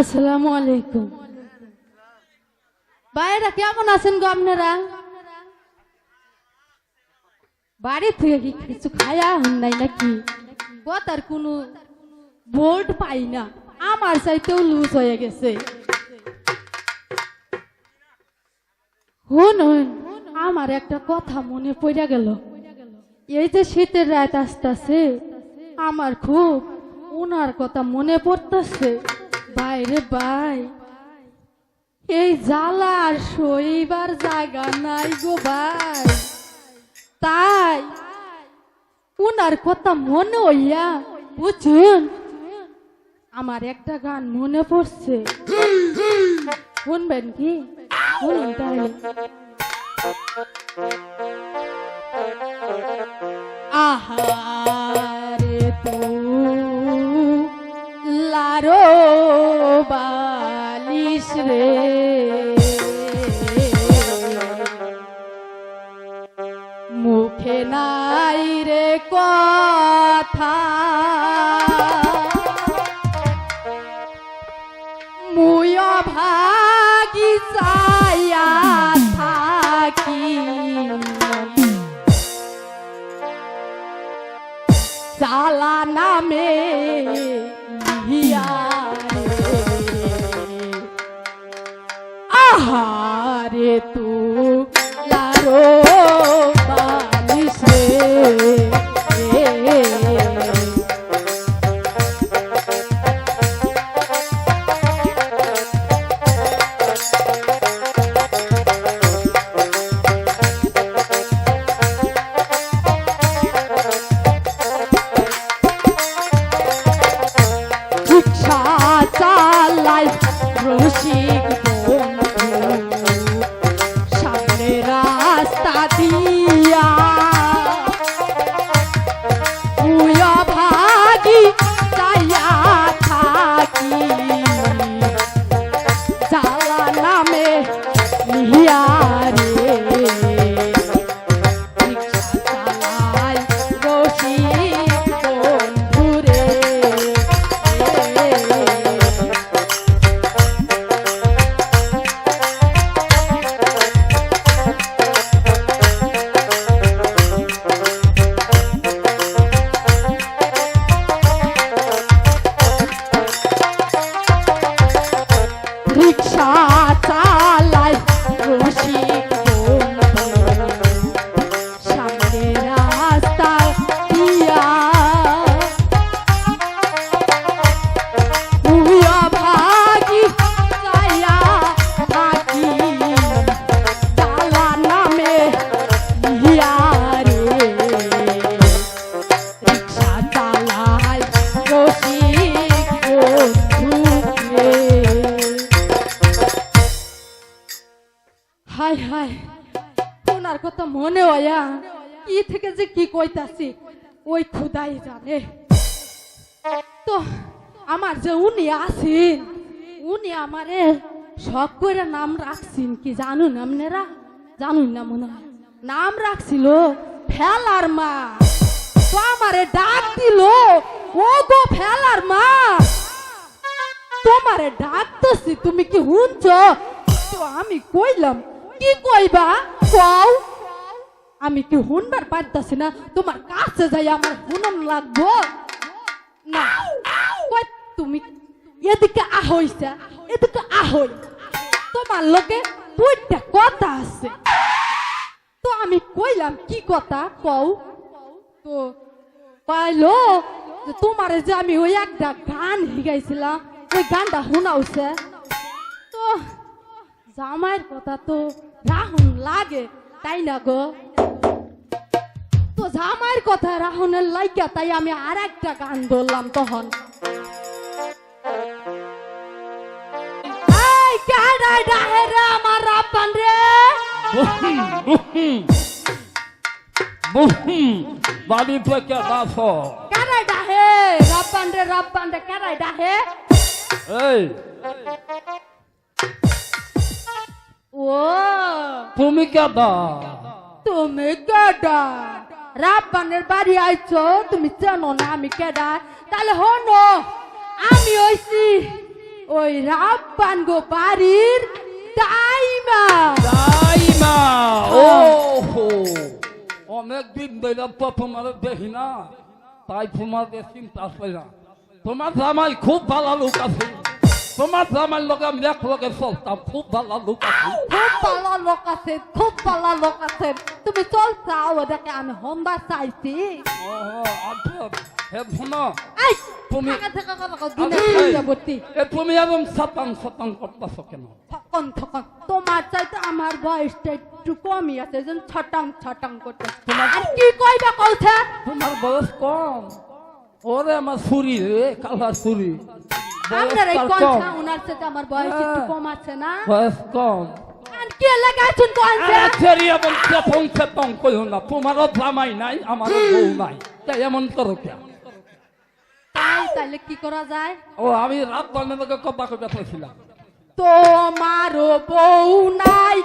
আসসালামু আলাইকুম। ভাইরা কেমন আছেন গো আপনারা? বাড়ি থেকে কি কিছু খায়া হন নাই নাকি? কথার কোনো বোর্ড পাই না। আমার চাইতেও লুজ হয়ে গেছে। শুনুন, আমার একটা কথা মনে পড়ে গেল। এই যে শীতের রাত আসতেছে, আমার খুব ওনার কথা মনে পড়তেছে। বাইরে বাই। এই জ্বালা আর শৈবার জায়গা নাই গো ভাই। তাই ওনার কথা মনে হইয়া বুঝুন, আমার একটা গান মনে পড়ছে। শুনবেন কি? শুনুন তাহলে। আহারে মুখে নাই রে কথা। মুয় ভাগি চাইয়া থাকি। চালা নামে লিহিয়া আহারে তু লারো বালিশ। চালাই মনে হয়া কি থেকে যে কি কইতাছি, ওই খুদাই জানে। তো, আমার যে উনি আছেন, উনি আমারে শখ করে নাম রাখছেন কি জানুন আপনারা? জানুন না মনে হয়। নাম রাখছিল ফেলার মা। তো আমারে ডাক দিল ও গো ফেলার মা, তোমারে ডাকতেছি, তুমি কি শুনছ? তো আমি কইলাম, কি কইবা? কও। আমি কি শুনবার পারতাছি না? তোমার কাছে যাই আমার শুনন লাগবো? না। তুমি এদিকে আহইছা এদিকে আহই তোমার লোকে দুইটা কথা আছে। তো আমি কইলাম, কি কথা? কও। তো পাইলো যে তোমারে যে আমি ওই একটা গান শিখাইছিলাম, ওই গানটা শোনাওছে তো জামাইয়ের কথা তো রাহুন লাগে, তাই না গো? তো জামাইয়ের কথা রাহুনের লাইকা তাই আমি আর একটা গান ধরলাম তখন। আমার রাব্বান রে? বাড়ি থেকে বাসো। কাডাই ডাহে? রাব্বান রে রাব্বান রে কাডাই ডাহে? এই ও তুমি কেদা তুমি কেডা রাব্বানের বাড়ি আইছো তুমি জানো না আমি কেডা তাহলে হনো আমি হইছি ওই রাব্বান গো বাড়ির তাইমা দাইমা ও হো অনেক দিন ধরে তোমার দেখি না তাই তোমাদের চিন্তা হয় না। তোমার জামাই খুব ভালো লোক আছে। তোমার জামাই লোক আমি এক লোকে চলতাম খুব ভালো লোক আছে। লোক আছে খুব ভালো লোক আছে। তুমি চল চাও ওদেরকে আমি হন্দা চাইছি। আচ্ছা হে তুমি- এ তুমি এরকম সাতাং সাতাং করতেছো কেন? থকন থকন তোমার চাইতে আমার বয়সটা একটু কমই আছে যেন ছটাং ছটাং করতে আর কি কইবা কইছে? তোমার বয়স কম। ওরে আমার ছুরি রে কালার ছুরি। আপনার এই সাথে আমার বয়স একটু হ্যাঁ। কম আছে না? বয়স কম। কি লাগাইছেন কোনছে আরে এবং চেপং চেপং কইও না তোমারও জামাই নাই আমারও বউ নাই। তাই এমন করো কে তাই তাইলে কি করা যায়? ও আমি রাত বান্ধবকে কথা কইতে চাইছিলাম তোমারও বউ নাই